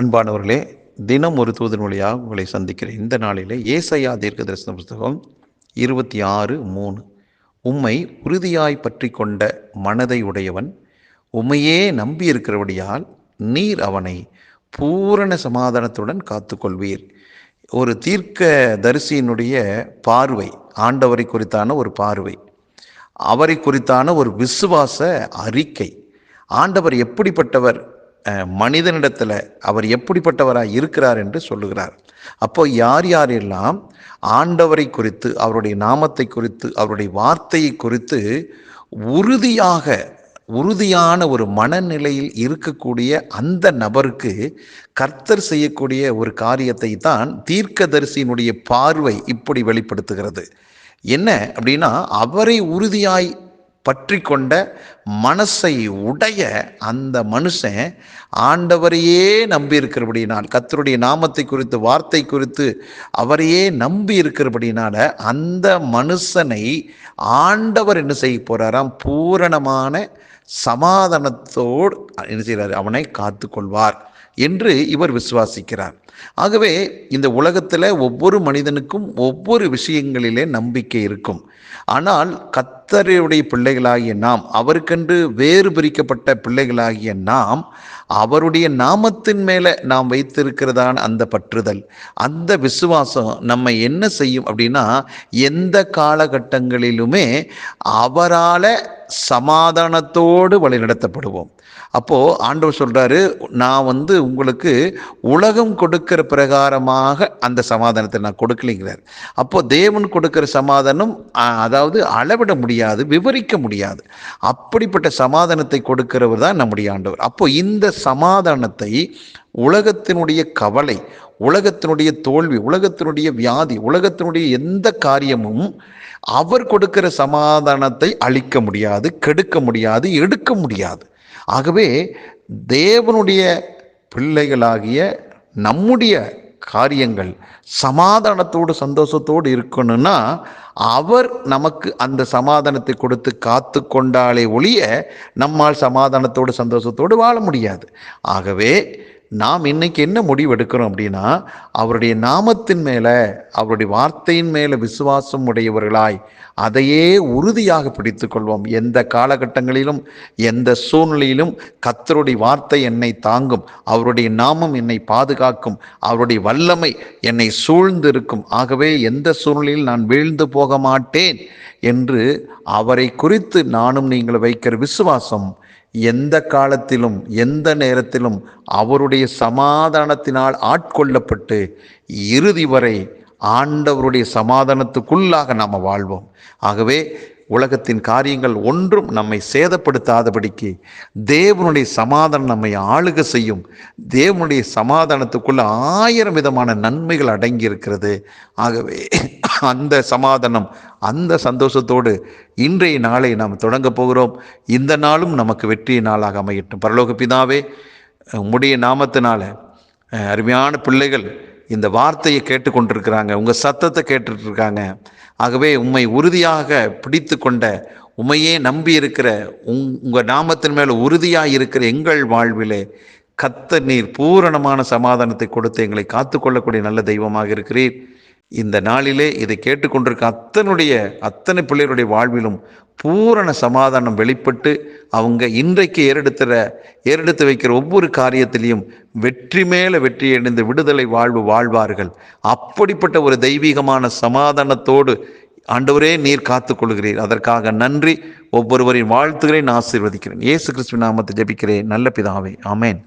அன்பானவர்களே தினம் ஒரு தூதன் வழியாக உங்களை சந்திக்கிறேன். இந்த நாளிலே ஏசையா தீர்க்க தரிசன புஸ்தகம் இருபத்தி ஆறு மூணு. உம்மை உறுதியாய் பற்றி கொண்ட மனதை உடையவன் உம்மையே நம்பியிருக்கிறபடியால் நீர் அவனை பூரண சமாதானத்துடன் காத்துக்கொள்வீர். ஒரு தீர்க்க தரிசியினுடைய பார்வை ஆண்டவரை குறித்தான ஒரு பார்வை அவரை குறித்தான ஒரு விசுவாச அறிக்கை. ஆண்டவர் எப்படிப்பட்டவர்? மனிதனிடத்தில் அவர் எப்படிப்பட்டவராக இருக்கிறார் என்று சொல்லுகிறார். அப்போ யார் யாரெல்லாம் ஆண்டவரை குறித்து அவருடைய நாமத்தை குறித்து அவருடைய வார்த்தையை குறித்து உறுதியாக உறுதியான ஒரு மனநிலையில் இருக்கக்கூடிய அந்த நபருக்கு கர்த்தர் செய்யக்கூடிய ஒரு காரியத்தை தான் தீர்க்கதரிசியினுடைய பார்வை இப்படி வெளிப்படுத்துகிறது. என்ன அப்படின்னா அவரை உறுதியாய் பற்றி கொண்ட மனசை உடைய அந்த மனுஷன் ஆண்டவரையே நம்பி இருக்கிறபடினால் கத்தருடைய நாமத்தை குறித்து வார்த்தை குறித்து அவரையே நம்பி இருக்கிறபடினால அந்த மனுஷனை ஆண்டவர் என்ன செய்ய போறாராம்? பூரணமான சமாதானத்தோடு என்ன செய்கிறார் அவனை காத்து கொள்வார் என்று இவர் விசுவாசிக்கிறார். ஆகவே இந்த உலகத்தில் ஒவ்வொரு மனிதனுக்கும் ஒவ்வொரு விஷயங்களிலே நம்பிக்கை இருக்கும். ஆனால் கத் கர்த்தருடைய பிள்ளைகளாகிய நாம் அவருக்கென்று வேறு பிரிக்கப்பட்ட பிள்ளைகளாகிய நாம் அவருடைய நாமத்தின் மேலே நாம் வைத்திருக்கிறதான அந்த பற்றுதல் அந்த விசுவாசம் நம்ம என்ன செய்யும் அப்படின்னா எந்த காலகட்டங்களிலுமே அவரால் சமாதானத்தோடு வழிநடத்தப்படுவோம். அப்போது ஆண்டவர் சொல்கிறாரு நான் வந்து உங்களுக்கு உலகம் கொடுக்கிற பிரகாரமாக அந்த சமாதானத்தை நான் கொடுக்கலைங்கிறார். அப்போது தேவன் கொடுக்கிற சமாதானம் அதாவது அளவிட முடியாது. விவரிக்க முடியாது. அப்படிப்பட்ட சமாதானத்தை கொடுக்கிறவர் தான் நம்முடைய ஆண்டவர். அப்போ இந்த சமாதானத்தை உலகத்தினுடைய கவலை உலகத்தினுடைய தோல்வி உலகத்தினுடைய வியாதி உலகத்தினுடைய எந்த காரியமும் அவர் கொடுக்கிற சமாதானத்தை அழிக்க முடியாது கெடுக்க முடியாது எடுக்க முடியாது. ஆகவே தேவனுடைய பிள்ளைகளாகிய நம்முடைய காரியங்கள் சமாதானத்தோடு சந்தோஷத்தோடு இருக்கணும்னா அவர் நமக்கு அந்த சமாதானத்தை கொடுத்து காத்து கொண்டாலே ஒழிய நம்மால் சமாதானத்தோடு சந்தோஷத்தோடு வாழ முடியாது. ஆகவே நாம் இன்னைக்கு என்ன முடிவு எடுக்கிறோம் அப்படின்னா அவருடைய நாமத்தின் மேலே அவருடைய வார்த்தையின் மேலே விசுவாசம் உடையவர்களாய் அதையே உறுதியாக பிடித்து கொள்வோம். எந்த காலகட்டங்களிலும் எந்த சூழ்நிலையிலும் கத்தருடைய வார்த்தை என்னை தாங்கும் அவருடைய நாமம் என்னை பாதுகாக்கும் அவருடைய வல்லமை என்னை சூழ்ந்திருக்கும். ஆகவே எந்த சூழ்நிலையில் நான் வீழ்ந்து போக மாட்டேன் என்று அவரை குறித்து நானும் நீங்கள் வைக்கிற விசுவாசம் எந்த காலத்திலும் எந்த நேரத்திலும் அவருடைய சமாதானத்தினால் ஆட்கொள்ளப்பட்டு இறுதி வரை ஆண்டவருடைய சமாதானத்துக்குள்ளாக நாம் வாழ்வோம். ஆகவே உலகத்தின் காரியங்கள் ஒன்றும் நம்மை சேதப்படுத்தாதபடிக்கு தேவனுடைய சமாதானம் நம்மை ஆளுக செய்யும். தேவனுடைய சமாதானத்துக்குள்ள ஆயிரம் விதமான நன்மைகள் அடங்கி இருக்கிறது ஆகவே அந்த சமாதானம் அந்த சந்தோஷத்தோடு இன்றைய நாளை நாம் தொடங்கப் போகிறோம். இந்த நாளும் நமக்கு வெற்றி நாளாக அமையட்டும். பரலோக பிதாவே உம்முடைய நாமத்தினால அருமையான பிள்ளைகள் இந்த வார்த்தையை கேட்டுக்கொண்டிருக்கிறாங்க. உங்கள் சத்தத்தை கேட்டுட்ருக்காங்க. ஆகவே உம்மை உறுதியாக பிடித்து கொண்ட உம்மையே நம்பி இருக்கிற உங் உங்கள் நாமத்தின் மேலே உறுதியாக இருக்கிற எங்கள் வாழ்விலே கத்த நீர் பூரணமான சமாதானத்தை கொடுத்து எங்களை காத்துக்கொள்ளக்கூடிய நல்ல தெய்வமாக இருக்கிறீர். இந்த நாளிலே இதை கேட்டுக்கொண்டிருக்க அத்தனுடைய அத்தனை பிள்ளைகளுடைய வாழ்விலும் பூரண சமாதானம் வெளிப்பட்டு அவங்க இன்றைக்கு ஏறெடுத்துற ஏறெடுத்து வைக்கிற ஒவ்வொரு காரியத்திலையும் வெற்றி மேல வெற்றி அடைந்து விடுதலை வாழ்வு வாழ்வார்கள். அப்படிப்பட்ட ஒரு தெய்வீகமான சமாதானத்தோடு ஆண்டவரே நீர் காத்துக்கொள்கிறீர். அதற்காக நன்றி. ஒவ்வொருவரின் வாழ்த்துகிறேன் ஆசீர்வதிக்கிறேன். இயேசு கிறிஸ்துவின் நாமத்தை ஜபிக்கிறேன். நல்ல பிதாவே. ஆமேன்.